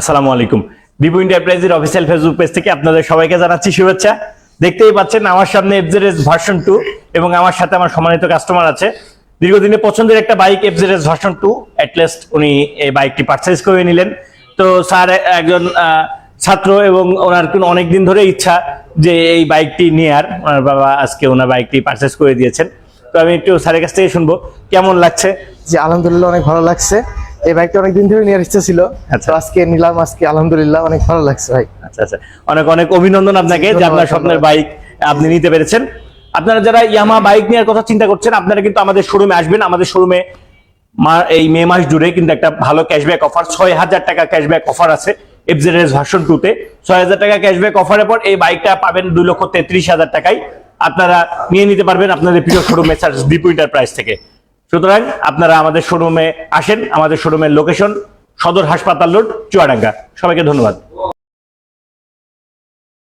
আসসালামু আলাইকুম। বিপু এন্টারপ্রাইজের অফিসিয়াল ফেসবুক পেজ থেকে আপনাদের সবাইকে জানাচ্ছি শুভেচ্ছা। দেখতেই পাচ্ছেন আমার সামনে এফজেডএস ভার্সন টু এবং আমার সাথে আমার সম্মানিত কাস্টমার আছে। দীর্ঘদিনে পছন্দের একটা bike FZS version two at least উনি এই বাইকটি পারচেজ করে নিলেন। তো স্যার, একজন ছাত্র এবং ওনার কিন্তু অনেক দিন ধরে ইচ্ছা যে এই বাইকটি নেয়ার। ওনার বাবা আজকে ওনার বাইকটি পারচেজ করে দিয়েছেন। তো আমি একটু স্যারের কাছ থেকে শুনব। কেমন লাগছে? জি, আলহামদুলিল্লাহ, অনেক ভালো লাগছে। এই বাইকটা অনেক দিন ধরে নেওয়ার ইচ্ছা ছিল আচ্ছা। আজকে নিলাম আজকে আলহামদুলিল্লাহ অনেক ভালো লাগছে ভাই। আচ্ছা আচ্ছা। অনেক অনেক অভিনন্দন আপনাকে যে আপনার স্বপ্নের বাইক আপনি নিতে পেরেছেন। আপনারা যারা ইয়ামা বাইক নেওয়ার কথা চিন্তা করছেন আপনারা কিন্তু আমাদের শোরুমে আসবেন। আমাদের শোরুমে এই মে মাস জুড়ে কিন্তু একটা ভালো ক্যাশব্যাক অফার ছয় হাজার টাকা ক্যাশব্যাক অফার আছে এফজেডএস ভার্সন টু তে। ছয় হাজার টাকা ক্যাশব্যাক অফারের পর এই বাইকটা পাবেন দুই লক্ষ তেত্রিশ হাজার টাকায়। আপনারা নিয়ে নিতে পারবেন আপনাদের প্রিয় শোরুমে বিপু প্রাইস থেকে। সুতরাং আপনারা আমাদের শোরুমে আসেন আমাদের শোরুমের লোকেশন সদর হাসপাতাল রোড চুয়াডাঙ্গা। সবাইকে ধন্যবাদ।